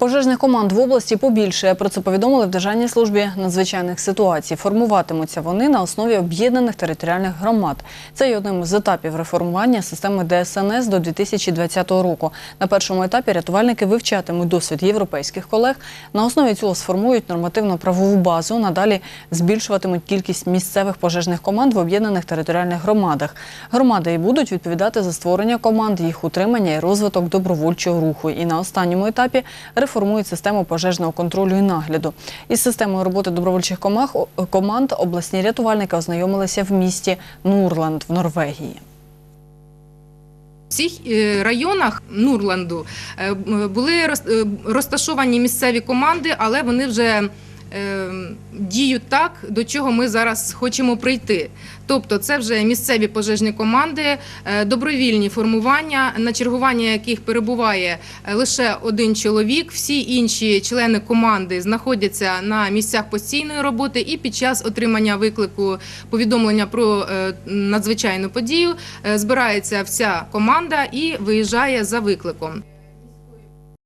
Пожежних команд в області побільшає. Про це повідомили в Державній службі надзвичайних ситуацій. Формуватимуться вони на основі об'єднаних територіальних громад. Це є одним з етапів реформування системи ДСНС до 2020 року. На першому етапі рятувальники вивчатимуть досвід європейських колег. На основі цього сформують нормативно-правову базу. Надалі збільшуватимуть кількість місцевих пожежних команд в об'єднаних територіальних громадах. Громади і будуть відповідати за створення команд, їх утримання і розвиток добровольчого руху. І на останньому етапі реформують систему пожежного контролю і нагляду. Із системою роботи добровольчих комах- команд обласні рятувальники ознайомилися в місті Нурланд в Норвегії. В всіх е, районах Нурланду е, були е, розташовані місцеві команди, але вони вже діють так, до чого ми зараз хочемо прийти. Тобто, це вже місцеві пожежні команди, е, добровільні формування, на чергування яких перебуває е, лише один чоловік. Всі інші члени команди знаходяться на місцях постійної роботи, і під час отримання виклику повідомлення про е, надзвичайну подію збирається вся команда і виїжджає за викликом.